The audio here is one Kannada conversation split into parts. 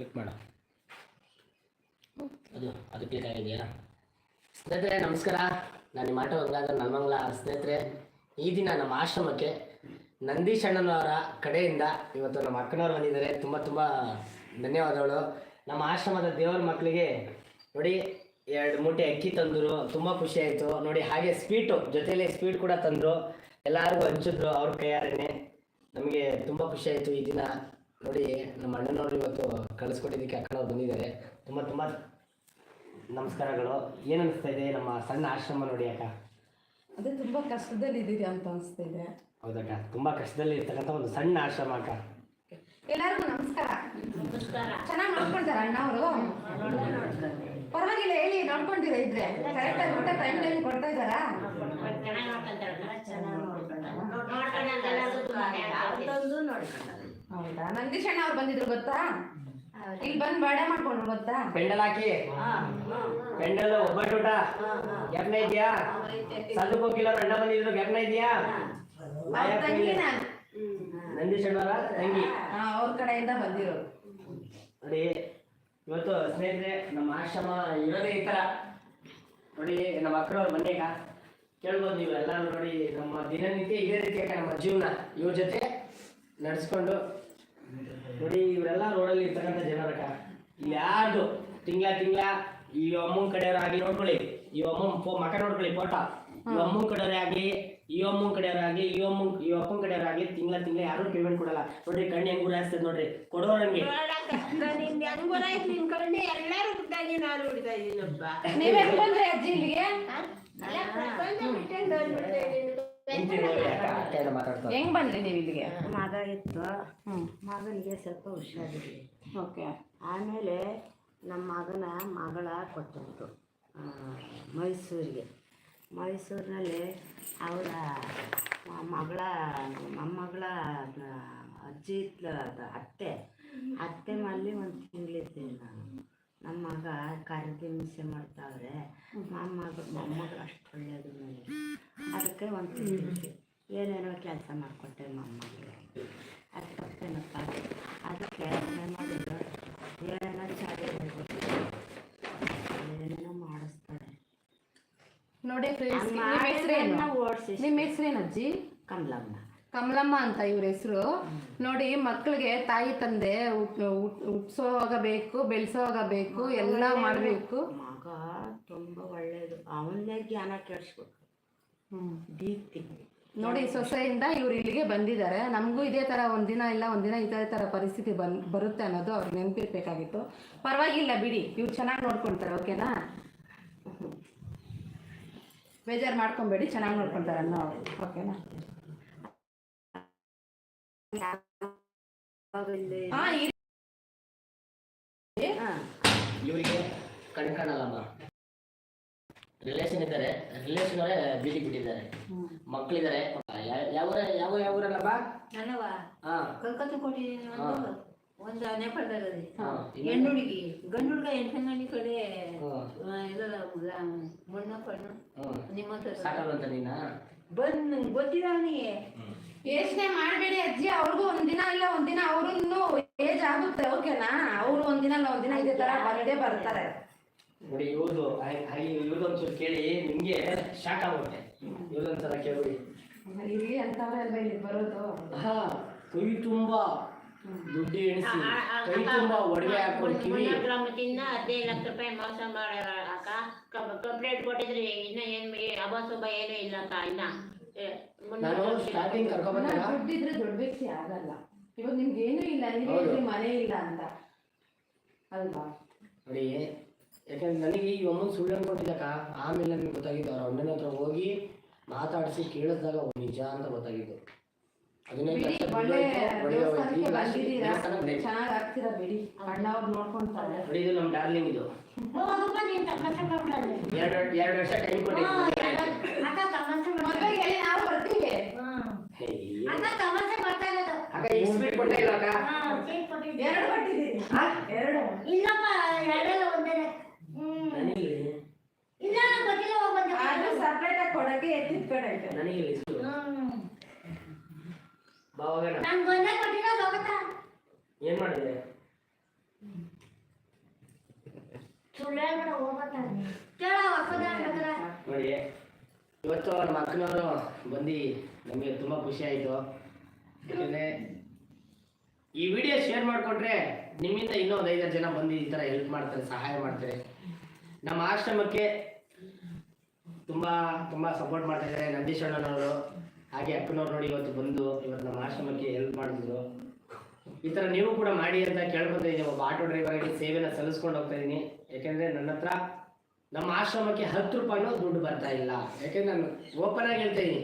ಕ್ಲಿಕ್ ಮಾಡು. ಅದು ಅದು ಕ್ಲಿಕ್ ಆಗಿದೆಯಾ? ಸ್ನೇಹಿತರೆ ನಮಸ್ಕಾರ. ನಾನು ನಿಮ್ಮ ಆಟೋ ಗಂಗಾಧರ್ ನಲ್ಮಂಗ್ಲ. ಸ್ನೇಹಿತರೆ ಈ ದಿನ ನಮ್ಮ ಆಶ್ರಮಕ್ಕೆ ನಂದೀಶ್ ಅಣ್ಣನವರ ಕಡೆಯಿಂದ ಇವತ್ತು ನಮ್ಮ ಅಕ್ಕನವ್ರು ಬಂದಿದ್ದಾರೆ. ತುಂಬ ತುಂಬ ಧನ್ಯವಾದಗಳು. ನಮ್ಮ ಆಶ್ರಮದ ದೇವರ ಮಕ್ಕಳಿಗೆ ನೋಡಿ ಎರಡು ಮೂಟೆ ಅಕ್ಕಿ ತಂದರು. ತುಂಬ ಖುಷಿ ಆಯಿತು. ನೋಡಿ ಹಾಗೆ ಸ್ವೀಟು ಜೊತೆಯಲ್ಲಿ ಸ್ವೀಟ್ ಕೂಡ ತಂದರು. ಎಲ್ಲರಿಗೂ ಹಂಚಿದ್ರು ಅವ್ರ ಕೈಯಾರೇನೆ. ನಮಗೆ ತುಂಬ ಖುಷಿ ಆಯಿತು ಈ ದಿನ. ನೋಡಿ ನಮ್ಮ ಅಣ್ಣನವರು ಇವತ್ತು ಕಳಿಸ್ಕೊಟ್ಟಿದ್ದಕ್ಕೆ ಅಕ್ಕನವ್ರು ಬಂದಿದ್ದಾರೆ. ತುಂಬ ತುಂಬ ನಮಸ್ಕಾರಗಳು. ಏನು ಅನಿಸ್ತಾ ಇದೆ ನಮ್ಮ ಸಣ್ಣ ಆಶ್ರಮ ನೋಡಿ ಅಕ್ಕ? ಅದೇ ತುಂಬಾ ಕಷ್ಟದಲ್ಲಿ ಇದ್ದೀರಿ ಅಂತ ಅನಿಸ್ತಾ ಇದೆ. ಹೌದಕ್ಕ ತುಂಬ ಕಷ್ಟದಲ್ಲಿ ಇರ್ತಕ್ಕಂಥ ಒಂದು ಸಣ್ಣ ಆಶ್ರಮ ಅಕ್ಕ. ಎಲ್ಲರಿಗೂ ನಮಸ್ಕಾರ. ಚೆನ್ನಾಗಿ ನೋಡ್ಕೊಂತಾರ ಅಣ್ಣ ಅವರು? ಪರವಾಗಿಲ್ಲ ಹೇಳಿ ನೋಡ್ಕೊಂಡಿರ ಇದ್ರೆ? ಕರೆಕ್ಟಾಗಿ ಊಟ ಟೈಮ್ ಟೈಮ್ ಕೊಡ್ತಾ ಇದ್ದಾರಾ? ಹೌದಾ ನಂದೀಶ್ ನಂದೀಶಣ್ಣ ಅವ್ರು ಬಂದಿದ್ರು ಗೊತ್ತಾ? ಇಲ್ಲಿ ಬಂದ್ ಬಾಡ ಮಾಡ್ಕೊಂಡ್ರು ಗೊತ್ತಾ? ಪೆಂಡಲ್ ಹಾಕಿ. ಪೆಂಡಲ್ ಒಬ್ಬಟ್ಟು ಊಟ. ಜ್ಞಾಪನ ಇದೆಯಾ? ಸಲ್ಲು ಹೋಗಿಲ್ಲ ಅಣ್ಣ ಬಂದಿದ್ರು ಗೆಪ್ನ ಇದೆಯಾ? ಅವ್ರ ತಂಗಿ ಅವ್ರ ಕಡೆಯಿಂದ ಬಂದಿರೋರು ನೋಡಿ ಇವತ್ತು ಸ್ನೇಹಿತರೆ ನಮ್ಮ ಆಶ್ರಮ ಇರೋದೇ ಈ ತರ. ನೋಡಿ ನಮ್ಮ ಅಕ್ಕನವ್ರು ಮನೆಗ ಕೇಳ್ಬೋದು ನೀವು ಎಲ್ಲ ನೋಡಿ ನಮ್ಮ ದಿನನಿತ್ಯ ಇದೇ ರೀತಿಯಾಗಿ ನಮ್ಮ ಜೀವನ. ಇವ್ರ ಜೊತೆ ನಡೆಸ್ಕೊಂಡು ನೋಡಿ ಇವರೆಲ್ಲ ರೋಡಲ್ಲಿ ಇರ್ತಕ್ಕಂಥ ಜನರಕ್ಕ ಇಲ್ಲಿ ಯಾರ್ದು? ತಿಂಗಳ ತಿಂಗಳ ಈ ಅಮ್ಮನ ಕಡೆಯವರಾಗಿ ನೋಡ್ಕೊಳ್ಳಿ. ಈ ಅಮ್ಮ ಫೋ ಮಕ ನೋಡ್ಕೊಳ್ಳಿ ಫೋಟೋ. ಈ ಅಮ್ಮನ ಕಡೆಯವರೇ ಆಗಲಿ ಈ ಅಮ್ಮನ ಕಡೆಯವರಾಗಲಿ ಈ ಅಮ್ಮ ಈ ಅಪ್ಪನ ಕಡೆಯವರಾಗಲಿ ತಿಂಗಳ ತಿಂಗಳ ಯಾರು ಪೇಮೆಂಟ್ ಕೊಡಲ್ಲ. ನೋಡ್ರಿ ಕಣ್ಣು ಹೆಂಗ್ ಗುರಾಯಿಸ್ತದೆ ನೋಡ್ರಿ. ಕೊಡೋರಂಗೆ ನೀವೇ ಬಂದ್ರೆ ಬಂದ್ರಿ ಅಜ್ಜಿ ಇಲ್ಲಿಗೆ? ಹೆಂಗ್ ಬಂದ್ರಿ ನೀವ್ ಇಲ್ಲಿಗೆ? ಮಗ ಇತ್ತು. ಮಗನಿಗೆ ಸ್ವಲ್ಪ ಹುಷಾರಿದ್ರಿ ಓಕೆ. ಆಮೇಲೆ ನಮ್ಮ ಮಗನ ಮಗಳ ಕೊಟ್ಟಿದ್ರು ಮೈಸೂರಿಗೆ. ಮೈಸೂರಿನಲ್ಲಿ ಅವರ ಮಗಳ ಮೊಮ್ಮಗಳ ಅಜ್ಜಿ ಅತ್ತೆ. ಅತ್ತೆ ಮಲ್ಲಿ ಒಂದು ತಿಂಗಳಿದ್ದೀನಿ ನಾನು. ನಮ್ಮ ಮಗ ಕರೆದಿ ಹಿಂಸೆ ಮಾಡ್ತಾವ್ರೆ. ಮೊಮ್ಮಗ ಮೊಮ್ಮಗಳು ಅಷ್ಟು ಒಳ್ಳೆಯದು ನನಗೆ ಅದಕ್ಕೆ ಒಂದು ತಿಂಗಳಿದ್ದೆ ಏನೇನೋ ಕೆಲಸ ಮಾಡಿಕೊಟ್ಟೆ ಮೊಮ್ಮಗಳಿಗೆ ಅದು ತಪ್ಪೇನಪ್ಪ. ಅದಕ್ಕೆ ಏನು ಮಾಡಿದ್ರು. ಏನೇನೋ ಚಾಡಿ ಏನೇನೋ ಮಾಡಿಸ್ತಾರೆ. ನೋಡಿ ಮಾಡಿದ್ರನ್ನ ನಿಮ್ಮ ಹೆಸರೇನು ಅಜ್ಜಿ? ಕಮಲಮ್ಮ. ಕಮಲಮ್ಮ ಅಂತ ಇವ್ರ ಹೆಸರು. ನೋಡಿ ಮಕ್ಕಳಿಗೆ ತಾಯಿ ತಂದೆ ಹುಟ್ಸೋವಾಗ ಬೇಕು ಬೆಳೆಸೋವಾಗ ಬೇಕು ಎಲ್ಲ ಮಾಡಬೇಕು. ಮಗ ತುಂಬ ಒಳ್ಳೆಯದು ಅವನ್ನೇ ಜ್ಞಾನ ಕೇಳಿಸ್ಬೇಕು ದೀಪ್ತಿ. ನೋಡಿ ಸೊಸೆಯಿಂದ ಇವ್ರು ಇಲ್ಲಿಗೆ ಬಂದಿದ್ದಾರೆ. ನಮಗೂ ಇದೇ ಥರ ಒಂದಿನ ಇಲ್ಲ ಒಂದಿನ ಇದೇ ಥರ ಪರಿಸ್ಥಿತಿ ಬನ್ ಬರುತ್ತೆ ಅನ್ನೋದು ಅವ್ರಿಗೆ ನೆನಪಿರ್ಬೇಕಾಗಿತ್ತು. ಪರವಾಗಿಲ್ಲ ಬಿಡಿ ಇವ್ರು ಚೆನ್ನಾಗಿ ನೋಡ್ಕೊಳ್ತಾರೆ ಓಕೆನಾ? ಬೇಜಾರು ಮಾಡ್ಕೊಬೇಡಿ ಚೆನ್ನಾಗಿ ನೋಡ್ಕೊಳ್ತಾರೆ ಅನ್ನೋ ಓಕೆನಾ? ಹಾಂ ಹಾಂ ಇವರಿಗೆ ಕಣ್ ಕಾಣಲ್ಲಮ್ಮ ರಿಲೇಷನ್ ಇದ್ದಾರೆ. ರಿಲೇಷನ್ ಅವರೇ ಬೀದಿ ಬಿಟ್ಟಿದ್ದಾರೆ. ಮಕ್ಕಳಿದ್ದಾರೆ ಯಾವ ಯಾವ ಯಾವ ಊರಲ್ಲಮ್ಮ? ನನವ ಕಲ್ಕತ್ತಾ ಕೊಟ್ಟಿದ್ದೀನಿ ಒಂದು ನೇಪಾಳದಲ್ಲಿ ಹೆಣ್ಣು ಹುಡುಗಿ. ಗಂಡು ಹುಡುಗ ಎಂಟಂಗಡಿ ಕಡೆ ಇದಲ್ಲ ಮಣ್ಣು ಪಣ್ಣು ನಿಮ್ಮ ಹತ್ರ ಸಾಕಲ್ವಂತ ನೀನ? ಬಂದ್ ಗೊತ್ತಿಲ್ಲ ಅವನಿಗೆ. ಯೋಚನೆ ಮಾಡಬೇಡಿ ಅಜ್ಜಿ ಅವ್ರಿಗೂ ಒಂದಿನ ಇಲ್ಲ ಒಂದಿನ ಅವ್ರನ್ನು ಏಜ್ ಆಗುತ್ತೆ ಓಕೆನಾ? ಅವ್ರು ಒಂದಿನ ಇಲ್ಲ ಒಂದಿನ ಇದೇ ತರ ಬರದೇ ಬರ್ತಾರೆ. ನೋಡಿ ಇವ್ರದು ಇವ್ರದ್ದು ಒಂಚೂರು ಕೇಳಿ ನಿಮ್ಗೆ ಶಾಕ್ ಆಗುತ್ತೆ. ಇವ್ರದೊಂದ್ಸಲ ಕೇಳಿ ಇಲ್ಲಿ ಅಂತವ್ರೆಲ್ಲ ಇಲ್ಲಿ ಬರೋದು? ಹಾ ಕೈ ತುಂಬಾ ದುಡ್ಡು ಎಣಿಸಿ ಕೈ ತುಂಬಾ ಒಡವೆ ಹಾಕೊಂಡು ಕಿವಿ ಗ್ರಾಮದಿಂದ ಹದಿನೈದು ಲಕ್ಷ ರೂಪಾಯಿ ಮೋಸ ಮಾಡ್ಯಾರ ಅಕ್ಕ. ಕಂಪ್ಲೇಂಟ್ ಕೊಟ್ಟಿದ್ರಿ ಇನ್ನ ಏನ್ ಅಬಾಸೊಬ್ಬ ಏನೂ ಇಲ್ಲ ಅಕ್ಕ ಇನ್ನ. ನಾನು ಸ್ಟಾರ್ಟಿಂಗ್ ಕರ್ಕೊಂಡ್ಬಂದಾಗ ದುಡ್ಡಿದ್ರೆ ದೊಡ್ಡ ವ್ಯಕ್ತಿ ಆಗಲ್ಲ ಇವಾಗ ನಿಮ್ಗೆ ಏನೂ ಇಲ್ಲ. ಹೇಳ್ರಿ ಮನೆ ಇಲ್ಲ ಅಂತ ಅಲ್ವಾ ನೋಡಿ ಯಾಕಂದ್ರೆ ನನಗೆ ಈ ಒಮ್ಮನ್ ಸುಳ್ಳು ಅನ್ಕೊಂಡಿದ್ದಕ್ಕ ಆಮೇಲೆ ನನಗೆ ಗೊತ್ತಾಗಿದ್ದು ಅವ್ರ ಅಣ್ಣನ ಹತ್ರ ಹೋಗಿ ಮಾತಾಡಿಸಿ ಕೇಳಿದಾಗ ನಿಜ ಅಂತ ಗೊತ್ತಾಗಿದ್ದು ಇದು ಡಾರ್ಲಿಂಗ್ ಇದು ಎರಡು ಎರಡು ವರ್ಷ ಟೈಮ್ ಮದ್ವೆಗೆ ಹೇಳಿ ನಾವು ಬರ್ತೀವಿ ಹೇ, ಅಕ್ಕ ಅಕ್ಕ ಈ ಸ್ವೀಟ್ ಕೊಟ್ಟೇ ಇಲ್ಲ ಅಕ್ಕ? ಎರಡು ಕೊಟ್ಟಿದ್ದೀರಿ. ಎರಡು. ಇಲ್ಲಪ್ಪ ಎರಡೆಲ್ಲ ಒಂದೇ ಇಲ್ಲ ನಂಗ್ ಗೊತ್ತಿಲ್ಲ ಹೋಗ್ಬಂದೆ ಅದು ಸಪ್ರೇಟ್ ಆಗಿ ಕೊಡಕ್ಕೆ ಎತ್ತಿಟ್ಕೊಡೈತೆ ನನಗೆ ಇಷ್ಟು. ಹ್ಮ್. ಬಾವಾಗ ನಂಗ್ ಒಂದೇ ಕೊಟ್ಟಿಲ್ಲ ಹೋಗತ್ತಾ ಏನ್ ಮಾಡಿದೆ? ನೋಡಿ ಇವತ್ತು ನಮ್ಮ ಅಕ್ಕನವರು ಬಂದು ನಮಗೆ ತುಂಬ ಖುಷಿ ಆಯಿತು. ಈ ವಿಡಿಯೋ ಶೇರ್ ಮಾಡಿಕೊಂಡ್ರೆ ನಿಮ್ಮಿಂದ ಇನ್ನೂ ಒಂದು ಐದಾರು ಜನ ಬಂದು ಈ ಥರ ಹೆಲ್ಪ್ ಮಾಡ್ತಾರೆ, ಸಹಾಯ ಮಾಡ್ತಾರೆ. ನಮ್ಮ ಆಶ್ರಮಕ್ಕೆ ತುಂಬ ತುಂಬ ಸಪೋರ್ಟ್ ಮಾಡ್ತಾ ಇದ್ದಾರೆ ಹಾಗೆ ಅಕ್ಕನವ್ರು ನೋಡಿ ಇವತ್ತು ಬಂದು ಇವತ್ತು ನಮ್ಮ ಆಶ್ರಮಕ್ಕೆ ಹೆಲ್ಪ್ ಮಾಡಿದ್ರು. ಈ ಥರ ನೀವು ಕೂಡ ಮಾಡಿ ಅಂತ ಕೇಳ್ಕೊತಾ ಇದ್ದೀನಿ. ಒಬ್ಬ ಆಟೋ ಡ್ರೈವರ್ ಆಗಿ ಸೇವೆನ ಸಲ್ಲಿಸ್ಕೊಂಡು ಹೋಗ್ತಾ ಇದ್ದೀನಿ. ಯಾಕೆಂದರೆ ನನ್ನ ಹತ್ರ ನಮ್ಮ ಆಶ್ರಮಕ್ಕೆ ಹತ್ತು ರೂಪಾಯಿನೂ ದುಡ್ಡು ಬರ್ತಾ ಇಲ್ಲ. ಯಾಕೆಂದ್ರೆ ನಾನು ಓಪನ್ ಆಗಿ ಹೇಳ್ತೀನಿ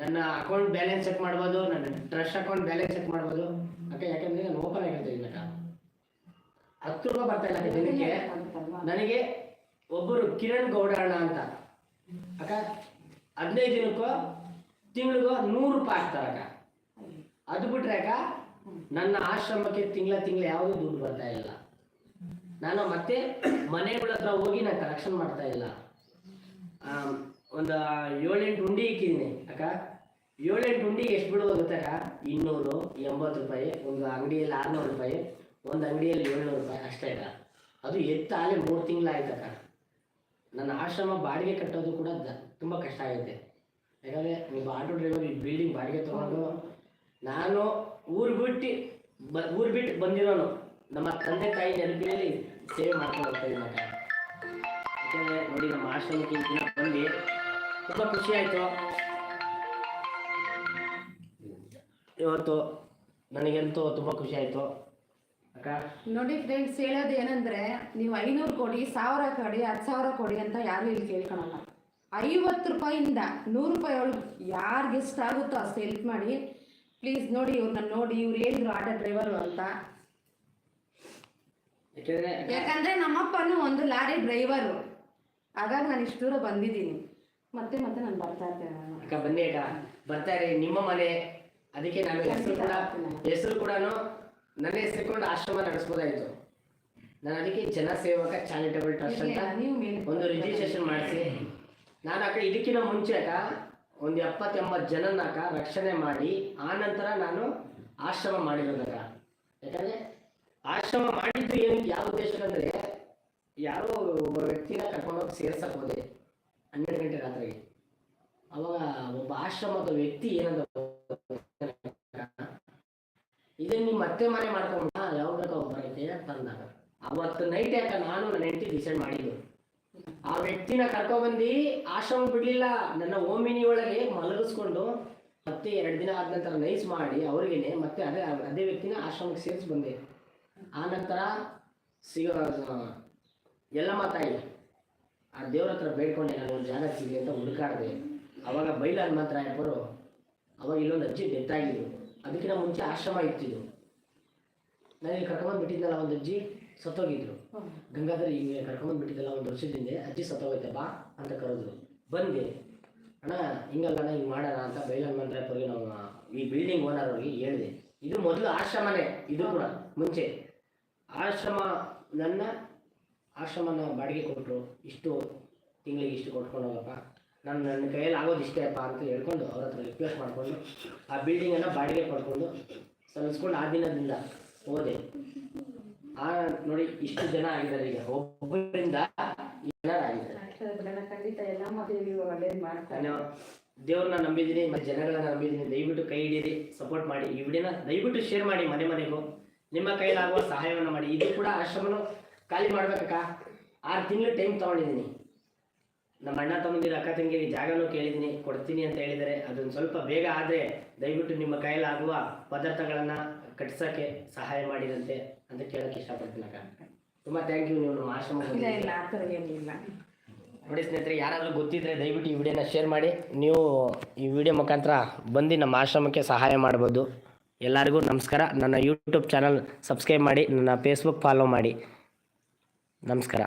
ನನ್ನ ಅಕೌಂಟ್ ಬ್ಯಾಲೆನ್ಸ್ ಚೆಕ್ ಮಾಡ್ಬೋದು, ನನ್ನ ಟ್ರಸ್ಟ್ ಅಕೌಂಟ್ ಬ್ಯಾಲೆನ್ಸ್ ಚೆಕ್ ಮಾಡ್ಬೋದು. ಅಕ್ಕ ಯಾಕಂದ್ರೆ ನಾನು ಓಪನ್ ಆಗಿ ಹೇಳ್ತೀನಿ ಅಕ್ಕ ಹತ್ತು ರೂಪಾಯಿ ಬರ್ತಾ ಇಲ್ಲ ದಿನಕ್ಕೆ ನನಗೆ. ಒಬ್ಬರು ಕಿರಣ್ ಗೌಡ ಅಣ್ಣ ಅಂತ. ಅಕ್ಕ, ಹದಿನೈದು ದಿನಕ್ಕೂ ತಿಂಗಳಿಗೂ ನೂರು ರೂಪಾಯಿ ಹಾಕ್ತಾರೆ ಅಕ್ಕ. ಅದು ಬಿಟ್ರೆ ಅಕ್ಕ, ನನ್ನ ಆಶ್ರಮಕ್ಕೆ ತಿಂಗಳ ತಿಂಗಳ ಯಾವುದೂ ದುಡ್ಡು ಬರ್ತಾ ಇಲ್ಲ. ನಾನು ಮತ್ತೆ ಮನೆಗಳ ಹತ್ರ ಹೋಗಿ ನಾನು ಕಲೆಕ್ಷನ್ ಮಾಡ್ತಾ ಇಲ್ಲ. ಒಂದು ಏಳೆಂಟು ಉಂಡಿ ಇಕ್ಕಿದ್ದೀನಿ ಅಕ್ಕ. ಏಳೆಂಟು ಉಂಡಿಗೆ ಎಷ್ಟು ಬಿಡೋದು ಗೊತ್ತಕ್ಕ? ಇನ್ನೂರು, ಎಂಬತ್ತು ರೂಪಾಯಿ, ಒಂದು ಅಂಗಡಿಯಲ್ಲಿ ಆರುನೂರು ರೂಪಾಯಿ, ಒಂದು ಅಂಗಡಿಯಲ್ಲಿ ಏಳ್ನೂರು ರೂಪಾಯಿ ಅಷ್ಟೇ ಅಕ್ಕ. ಅದು ಎತ್ತ ಆಗಲೇ ಮೂರು ತಿಂಗಳಾಯ್ತಕ್ಕ. ನನ್ನ ಆಶ್ರಮ ಬಾಡಿಗೆ ಕಟ್ಟೋದು ಕೂಡ ತುಂಬ ಕಷ್ಟ ಆಗುತ್ತೆ ಯಾಕಂದರೆ ನೀವು ಆಟೋ ಡ್ರೈವರ್ ಈ ಬಿಲ್ಡಿಂಗ್ ಬಾಡಿಗೆ ತೊಗೊಂಡು ನಾನು ಊರು ಬಿಟ್ಟು, ಬ, ಊರು ಬಿಟ್ಟು ಬಂದಿರೋನು. ನಮ್ಮ ತಂದೆ ತಾಯಿ ನೆನಪಿನಲ್ಲಿ ಸೇವೆ ಮಾಡ್ಕೊಂಡು ಹೋಗ್ತಾ ಯಾಕಂದರೆ ನೋಡಿ ನಮ್ಮ ಆಶ್ರಮಕ್ಕೆ ದಿನ ಬಂದು ತುಂಬ ಖುಷಿ ಆಯಿತು. ಇವತ್ತು ನನಗಂತೂ ತುಂಬ ಖುಷಿ ಆಯ್ತು. ನೋಡಿ ಫ್ರೆಂಡ್ಸ್ ಹೇಳೋದು ಏನಂದ್ರೆ ನೀವು ಐನೂರು ಕೊಡಿ, ಸಾವಿರ ಕೊಡಿ, ಹತ್ತು ಸಾವಿರ ಕೊಡಿ ಅಂತ ಯಾರು ಇಲ್ಲಿ ಕೇಳ್ಕೊಳಲ್ಲ. ಐವತ್ತು ರೂಪಾಯಿಂದ ನೂರು ರೂಪಾಯಿ ಒಳಗೆ ಯಾರಿಗೆ ಎಷ್ಟಾಗುತ್ತೋ ಅಷ್ಟು ಹೆಲ್ಪ್ ಮಾಡಿ. ಪ್ಲೀಸ್ ನೋಡಿ ಇವ್ರನ್ನ ನೋಡಿ, ಇವ್ರು ಹೇಳಿದ್ರು ಆಟೋ ಡ್ರೈವರು ಅಂತ. ಯಾಕೆಂದರೆ ನಮ್ಮಪ್ಪನು ಒಂದು ಲಾರಿ ಡ್ರೈವರು. ಹಾಗಾಗಿ ನಾನು ಇಷ್ಟು ದೂರ ಬಂದಿದ್ದೀನಿ. ಮತ್ತೆ ಮತ್ತೆ ನಾನು ಬರ್ತಾ ಇರ್ತೇನೆ. ಅಕ್ಕ ಬನ್ನಿ ಅಕ್ಕ. ಬರ್ತಾರೆ ನಿಮ್ಮ ಮನೆ ಅದಕ್ಕೆ ನಾನು ಹೆಸರು ಕೂಡ ಹೆಸರು ಕೂಡ ನನ್ನ ಹೆಸರುಕೊಂಡು ಆಶ್ರಮ ನಡೆಸ್ಬೋದಾಯ್ತು. ನಾನು ಅದಕ್ಕೆ ಜನಸೇವಕ ಚಾರಿಟಬಲ್ ಟ್ರಸ್ಟ್ ಅಂತ ಒಂದು ರಿಜಿಸ್ಟ್ರೇಷನ್ ಮಾಡಿಸಿ. ನಾನು ಅಕ್ಕ ಇದಕ್ಕಿಂತ ಮುಂಚೆ ಅಕ್ಕ ಒಂದು ಎಪ್ಪತ್ತೆಂಬತ್ತು ಜನನ ಅಕ್ಕ ರಕ್ಷಣೆ ಮಾಡಿ ಆ ನಂತರ ನಾನು ಆಶ್ರಮ ಮಾಡಿರೋದಕ್ಕ ಯಾಕಂದರೆ ಆಶ್ರಮ ಮಾಡಿದ್ದು ಏನು, ಯಾವ ಉದ್ದೇಶಕ್ಕಂದ್ರೆ ಯಾರೋ ಒಬ್ಬ ವ್ಯಕ್ತಿನ ಕರ್ಕೊಂಡೋಗಿ ಸೇರ್ಸಕ್ ಹೋದೆ, ಹನ್ನೆರಡು ಗಂಟೆ ರಾತ್ರಿ ಅವಾಗ ಒಬ್ಬ ಆಶ್ರಮದ ವ್ಯಕ್ತಿ ಏನಂದ ಇದನ್ನ ನಿಮ್ಮ ಮತ್ತೆ ಮನೆ ಮಾಡ್ಕೊಂಡ ಬೇಕೋ ಬರೈತೆ ತಂದಾಗ. ಅವತ್ತು ನೈಟ್ ಯಾಕ ನಾನು ನನ್ನ ಹೆಂಡತಿ ಡಿಸೈಡ್ ಮಾಡಿದ್ದು. ಆ ವ್ಯಕ್ತಿನ ಕರ್ಕೊಬಂದು ಆಶ್ರಮ ಬಿಡ್ಲಿಲ್ಲ, ನನ್ನ ಓಮಿನಿ ಒಳಗೆ ಮಲಗಿಸ್ಕೊಂಡು ಮತ್ತೆ ಎರಡು ದಿನ ಆದ ನಂತರ ನೈಸ್ ಮಾಡಿ, ಅವ್ರಿಗೇನೆ ಮತ್ತೆ ಅದೇ ಅದೇ ವ್ಯಕ್ತಿನ ಆಶ್ರಮಕ್ಕೆ ಸೇರಿಸಿ ಬಂದೆ. ಆ ನಂತರ ಸಿಗ ಎಲ್ಲ ತಾಯಿ ಆ ದೇವ್ರ ಹತ್ರ ಬೇಡ್ಕೊಂಡೆ ನಾನು ಒಂದು ಜಾಗ ಸಿಗಲಿ ಅಂತ ಹುಡುಕಾಡಿದೆ. ಅವಾಗ ಬೈಲಾಲ್ ಮಾತ್ರ ಇಬ್ಬರು ಅವಾಗ ಇಲ್ಲೊಂದು ಅಜ್ಜಿ ಡೆತ್ ಆಗಿದ್ರು ಅದಕ್ಕಿಂತ ಮುಂಚೆ ಆಶ್ರಮ ಇತ್ತಿದ್ದು ನನಗೆ ಕರ್ಕೊಂಬಂದು ಬಿಟ್ಟಿದ್ದಲ್ಲ ಒಂದು ಅಜ್ಜಿ ಸತ್ತೋಗಿದ್ರು. ಗಂಗಾಧರ್ ಹಿಂಗೆ ಕರ್ಕೊಂಬಂದು ಬಿಟ್ಟಿದ್ದಲ್ಲ ಒಂದು ವರ್ಷದಿಂದ ಅಜ್ಜಿ ಸತ್ತೋಗೈತೆ ಬಾ ಅಂತ ಕರೆದ್ರು. ಬಂದೆ ಅಣ್ಣ ಹಿಂಗಲ್ಲ ಅಣ್ಣ ಹಿಂಗೆ ಮಾಡೋಣ ಅಂತ ಬೈಲನ್ ಇಬ್ಬರಿಗೆ ನಾವು ಈ ಬಿಲ್ಡಿಂಗ್ ಓನರ್ ಅವ್ರಿಗೆ ಹೇಳಿದೆ. ಇದು ಮೊದಲು ಆಶ್ರಮನೇ ಇದು ಕೂಡ ಮುಂಚೆ. ಆಶ್ರಮ ನನ್ನ ಆಶ್ರಮನ ಬಾಡಿಗೆ ಕೊಟ್ಟರು. ಇಷ್ಟು ತಿಂಗಳಿಗೆ ಇಷ್ಟು ಕೊಟ್ಕೊಂಡು ಹೋಗಪ್ಪ. ನಾನು ನನ್ನ ಕೈಯಲ್ಲಿ ಆಗೋದು ಇಷ್ಟೇ ಅಪ್ಪ ಅಂತ ಹೇಳ್ಕೊಂಡು ಅವ್ರ ಹತ್ರ ರಿಕ್ವೆಸ್ಟ್ ಮಾಡಿಕೊಂಡು ಆ ಬಿಲ್ಡಿಂಗನ್ನು ಬಾಡಿಗೆ ಪಡ್ಕೊಂಡು ಸಲ್ಲಿಸ್ಕೊಂಡು ಆ ದಿನದಿಂದ ಹೋದೆ. ಆ ನೋಡಿ ಇಷ್ಟು ಜನ ಆಗಿದ್ದಾರೆ ಈಗ. ಒಬ್ಬರಿಂದ ನಾನು ದೇವ್ರನ್ನ ನಂಬಿದ್ದೀನಿ ಮತ್ತೆ ಜನಗಳನ್ನ ನಂಬಿದ್ದೀನಿ. ದಯವಿಟ್ಟು ಕೈ ಹಿಡೀರಿ ಸಪೋರ್ಟ್ ಮಾಡಿ. ಈ ವಿಡಿಯೋನ ದಯವಿಟ್ಟು ಶೇರ್ ಮಾಡಿ ಮನೆ ಮನೆಗೂ. ನಿಮ್ಮ ಕೈಲಾಗುವ ಸಹಾಯವನ್ನು ಮಾಡಿ. ಇದು ಕೂಡ ಆಶ್ರಮನು ಖಾಲಿ ಮಾಡ್ಬೇಕಕ್ಕ ಆರು ತಿಂಗಳು ಟೈಮ್ ತಗೊಂಡಿದ್ದೀನಿ. ನಮ್ಮ ಅಣ್ಣ ತಮ್ಮಂದಿರ ಅಕ್ಕ ತಂಗಿಗೆ ಜಾಗನೂ ಕೇಳಿದ್ದೀನಿ ಕೊಡ್ತೀನಿ ಅಂತ ಹೇಳಿದರೆ ಅದೊಂದು ಸ್ವಲ್ಪ ಬೇಗ ಆದರೆ ದಯವಿಟ್ಟು ನಿಮ್ಮ ಕೈಲಾಗುವ ಪದಾರ್ಥಗಳನ್ನು ಕಟ್ಸೋಕ್ಕೆ ಸಹಾಯ ಮಾಡಿದಂತೆ ಅಂತ ಕೇಳೋಕ್ಕೆ ಇಷ್ಟಪಡ್ತೀನಕ್ಕ ತುಂಬ ಥ್ಯಾಂಕ್ ಯು ನೀವು ಆಶ್ರಮ ನೋಡಿ ಸ್ನೇಹಿತರೆ ಯಾರಾದರೂ ಗೊತ್ತಿದ್ರೆ ದಯವಿಟ್ಟು ಈ ವಿಡಿಯೋನ ಶೇರ್ ಮಾಡಿ. ನೀವು ಈ ವಿಡಿಯೋ ಮುಖಾಂತರ ಬಂದು ನಮ್ಮ ಆಶ್ರಮಕ್ಕೆ ಸಹಾಯ ಮಾಡ್ಬೋದು. ಎಲ್ಲರಿಗೂ ನಮಸ್ಕಾರ. ನನ್ನ ಯೂಟ್ಯೂಬ್ ಚಾನಲ್ ಸಬ್ಸ್ಕ್ರೈಬ್ ಮಾಡಿ ನನ್ನ ಫೇಸ್ಬುಕ್ ಫಾಲೋ ಮಾಡಿ. ನಮಸ್ಕಾರ.